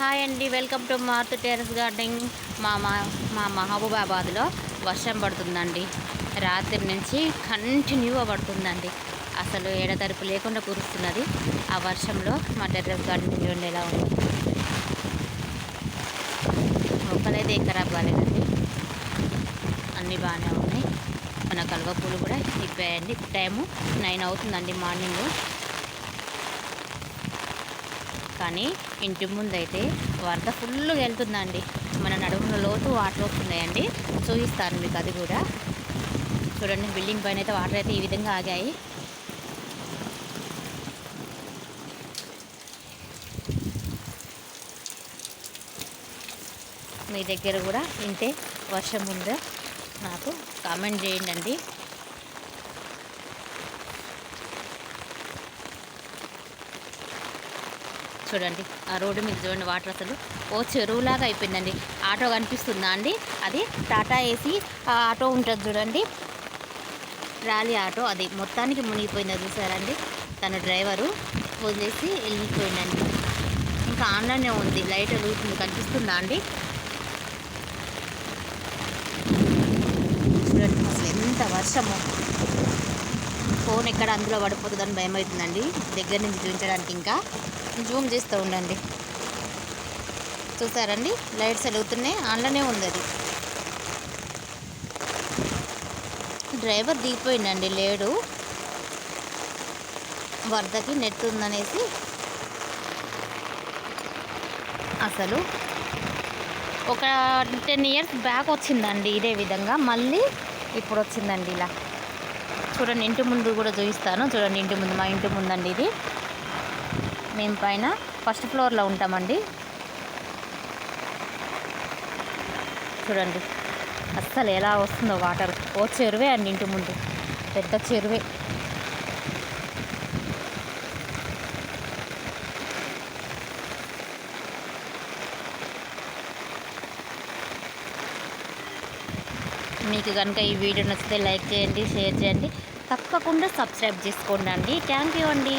Hi అండి welcome to మార్త్ terrace gardening మా మా మా మహబూబాబాద్లో వర్షం పడుతుందండి. రాత్రి నుంచి కంటిన్యూగా పడుతుందండి. అసలు ఎడతెరపు లేకుండా కురుస్తున్నది. ఆ వర్షంలో మా టెర్రస్ గార్డెన్ చూడండి ఎలా ఉంది. మొక్కలైతే ఏం ఖరాబ్ కాలేదండి అన్నీ బాగానే ఉన్నాయి. మన కలువ పూలు కూడా ఇప్పాయండి టైము నైన్ అవుతుందండి మార్నింగ్. కానీ ఇంటి ముందైతే వరద ఫుల్గా వెళ్తుందండి. మన నడుముల లోతు వాటర్ వస్తున్నాయండి. చూపిస్తాను మీకు అది కూడా. చూడండి బిల్డింగ్ పైన అయితే వాటర్ అయితే ఈ విధంగా ఆగాయి. మీ దగ్గర కూడా ఇంతే వర్షం ఉందో? నాకు కామెంట్ చేయండి చూడండి ఆ రోడ్డు మీద చూడండి వాటర్ అసలు. ఓ చెరువులాగా అయిపోయిందండి. ఆటో కనిపిస్తుందా అండి? అది టాటా ఏసీ ఆటో ఉంటుంది చూడండి. ర్యాలీ ఆటో అది. మొత్తానికి మునిగిపోయింది చూసారండి. తన డ్రైవరు ఫోన్ చేసి వెళ్ళిపోయిందండి ఇంకా ఆన్లైన్లో ఉంది. లైట్ వెలుగుతుంది. కనిపిస్తుందా అండి? చూడండి అసలు ఎంత వర్షము. ఫోన్ ఎక్కడ అందులో పడిపోతుందని భయం అవుతుందండి దగ్గర నుంచి చూపించడానికి ఇంకా. జూమ్ చేస్తూ ఉండండి. చూసారండి? లైట్స్ వెలుగుతున్నాయి. ఆన్లోనే ఉంది అది. డ్రైవర్ దిగిపోయిందండి లేడు. వరదకి నెట్ ఉందనేసి. అసలు ఒక టెన్ ఇయర్స్ బ్యాక్ వచ్చిందండి ఇదే విధంగా. మళ్ళీ ఇప్పుడు వచ్చిందండి ఇలా. చూడండి ఇంటి ముందు కూడా చూపిస్తాను. చూడండి ఇంటి ముందు మా ఇంటి ముందండి ఇది. మేము పైన ఫస్ట్ ఫ్లోర్లో ఉంటామండి. చూడండి అస్సలు ఎలా వస్తుందో వాటర్. ఓ చెరువే అండి ఇంటి ముందు. పెద్ద చెరువే. మీకు కనుక ఈ వీడియో నచ్చితే లైక్ చేయండి షేర్ చేయండి. తప్పకుండా సబ్స్క్రైబ్ చేసుకోండి అండి. థ్యాంక్ యూ అండి.